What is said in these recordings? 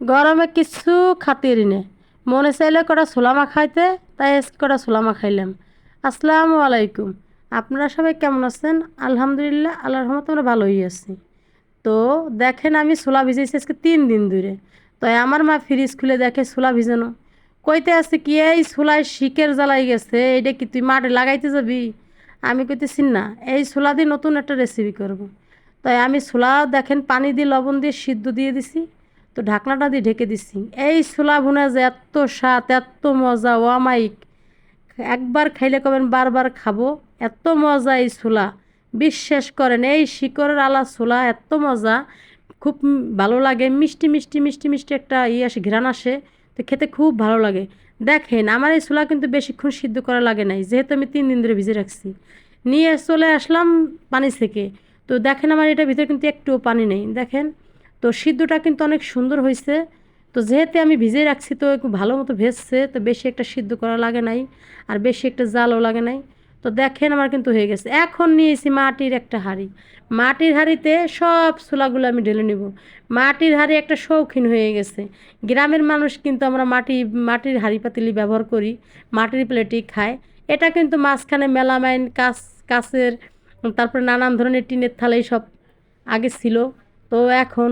গরমে কিছু খাতির নে মনে চাইলে কটা সোলামা খাইতে, তাই কটা সোলামা খাইলাম। আসসালামু আলাইকুম। আপনারা সবাই কেমন আছেন? আলহামদুলিল্লাহ, আল্লাহর রহমত আমরা ভালোই আছি। তো দেখেন আমি সোলা ভিজেছি আজকে তিন দিন ধরে। তো আমার মা ফ্রিজ খুলে দেখে সোলা ভিজানো। কইতে আছে কি, এই ছোলায় শিকের জ্বালাই গেছে, এইটা কি তুই মাঠে লাগাইতে যাবি? আমি কইতেছি, না, এই সোলা দিয়ে নতুন একটা রেসিপি করব। তাই আমি সোলা দেখেন পানি দিয়ে, লবণ দিয়ে সিদ্ধ দিয়ে দিছি। তো ঢাকনাটা দিয়ে ঢেকে দিছি। এই ছোলা ভুনা যে এত স্বাদ, এত মজা, ও আমাইক একবার খাইলে কবেন বারবার খাব, এত মজা এই ছোলা। বিশ্বাস করেন, এই শিকড়ের আলা ছোলা এত মজা, খুব ভালো লাগে, মিষ্টি মিষ্টি মিষ্টি মিষ্টি একটা ইয়ে আসে, ঘ্রাণ আসে, তো খেতে খুব ভালো লাগে। দেখেন, আমার এই ছোলা কিন্তু বেশিক্ষণ সিদ্ধ করা লাগে নাই, যেহেতু আমি তিন দিন ধরে ভিজে রাখছি। নিয়ে চলে আসলাম পানি থেকে। তো দেখেন আমার এটার ভিতরে কিন্তু একটুও পানি নেই, দেখেন। তো সিদ্ধটা কিন্তু অনেক সুন্দর হয়েছে। তো যেহেতু আমি ভিজে রাখছি, তো একটু ভালো মতো ভেজছে, তো বেশি একটা সিদ্ধ করা লাগে নাই, আর বেশি একটা জালও লাগে নাই। তো দেখেন আমার কিন্তু হয়ে গেছে। এখন নিয়েছি মাটির একটা হাঁড়ি। মাটির হাঁড়িতে সব ছোলাগুলো আমি ঢেলে নেব। মাটির হাঁড়ি একটা শৌখিন হয়ে গেছে। গ্রামের মানুষ কিন্তু আমরা মাটি, মাটির হাঁড়ি পাতিলি ব্যবহার করি, মাটির প্লেটই খায়। এটা কিন্তু মাঝখানে মেলামাইন কাচ কাচের তারপরে নানান ধরনের টিনের থালাই সব আগে ছিল। তো এখন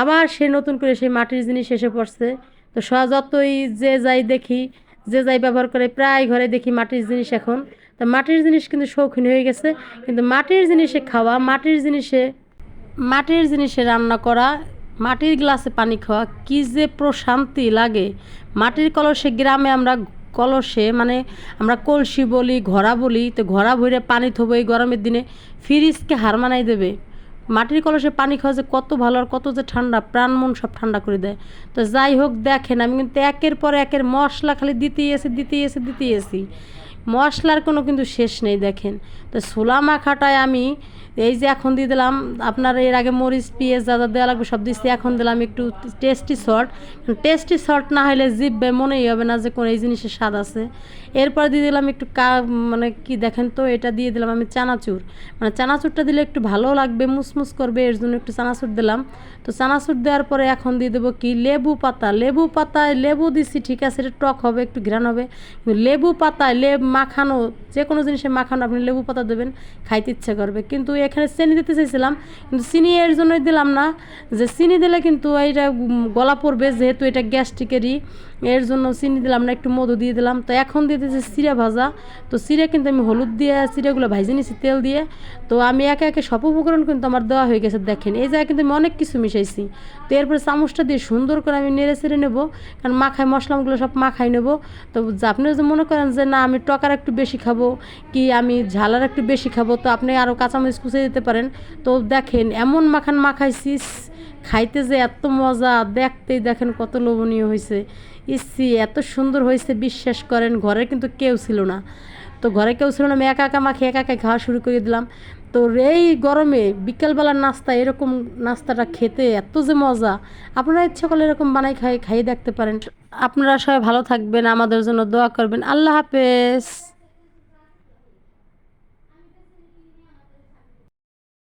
আবার সে নতুন করে সেই মাটির জিনিস এসে পড়ছে। তো যতই যে যাই দেখি, যে যাই ব্যবহার করে, প্রায় ঘরে দেখি মাটির জিনিস এখন। তো মাটির জিনিস কিন্তু শৌখিন হয়ে গেছে। কিন্তু মাটির জিনিসে খাওয়া, মাটির জিনিসে মাটির জিনিসে রান্না করা, মাটির গ্লাসে পানি খাওয়া, কী যে প্রশান্তি লাগে। মাটির কলসে, গ্রামে আমরা কলসে মানে আমরা কলসি বলি, ঘোড়া বলি, তো ঘোড়া ভরে পানি থবো এই গরমের দিনে, ফ্রিজকে হার মানাই দেবে। মাটির কলসে পানি খাওয়া যে কত ভালো আর কত যে ঠান্ডা, প্রাণ মন সব ঠান্ডা করে দেয়। তো যাই হোক, দেখেন, আমি কিন্তু একের পর একের মশলা খালি দিতেই এসে দিতেই এসে, দিতেই এসি। মশলার কোনো কিন্তু শেষ নেই, দেখেন। তো ছোলা মাখাটায় আমি এই যে এখন দিয়ে দিলাম, আপনার এর আগে মরিচ, পেঁয়াজ যা যা দেওয়া লাগবে সব দিচ্ছি এখন দিলাম একটু টেস্টি সল্ট। টেস্টি সল্ট না হলে জিভবে মনেই হবে না যে কোন এই জিনিসের স্বাদ আছে। এরপর দিয়ে দিলাম একটু কা মানে কি দেখেন তো, এটা দিয়ে দিলাম আমি চানাচুর। মানে চানাচুরটা দিলে একটু ভালো লাগবে, মুসমুস করবে, এর জন্য একটু চানাচুর দিলাম। তো চানাচুর দেওয়ার পরে এখন দিয়ে দেবো কি? লেবু পাতা। লেবু পাতায় লেবু দিছি, ঠিক আছে, এটা টক হবে, একটু ঘ্রাণ হবে। লেবু পাতায় লেব মাখানো, যে কোনো জিনিসে মাখানো, আপনি লেবু পাতা দেবেন, খাইতে ইচ্ছে করবে। কিন্তু এখানে চিনি দিতে চাইছিলাম, কিন্তু চিনি এর জন্যই দিলাম না। যে চিনি দিলে কিন্তু এইটা গলা পড়বে, যেহেতু এটা গ্যাস্ট্রিকেরই এর জন্য চিনি দিলাম না, একটু মধু দিয়ে দিলাম। তো এখন দিয়ে দিয়েছি চিড়া ভাজা। তো চিড়া কিন্তু আমি হলুদ দিয়ে, চিড়াগুলো ভাজে নিয়েছি তেল দিয়ে। তো আমি একে একে সব উপকরণ কিন্তু আমার দেওয়া হয়ে গেছে, দেখেন। এই জায়গায় কিন্তু আমি অনেক কিছু মিশাইছি। তো এরপরে চামচটা দিয়ে সুন্দর করে আমি নেড়ে চেড়ে নেব, কারণ মাখায় মশলাগুলো সব মাখাই নেব। তো আপনি যদি মনে করেন যে, না, আমি টকার একটু বেশি খাব, কি আমি ঝালার একটু বেশি খাব, তো আপনি আরও কাঁচামরিচ কুচে দিতে পারেন। তো দেখেন, এমন মাখান মাখাইছি খাইতে যে এত মজা, দেখতেই দেখেন কত লোভনীয় হয়েছে ইসি, এত সুন্দর হয়েছে বিশ্বাস করেন ঘরে কিন্তু কেউ ছিল না। তো ঘরে কেউ ছিল না, আমি একা একা মাখে, একা একা খাওয়া শুরু করে দিলাম। তো এই গরমে বিকেলবেলার নাস্তা, এরকম নাস্তাটা খেতে এত যে মজা। আপনারা ইচ্ছা করলে এরকম বানাই খাই, খাইয়ে দেখতে পারেন। আপনারা সবাই ভালো থাকবেন, আমাদের জন্য দোয়া করবেন। আল্লাহ হাফেজ।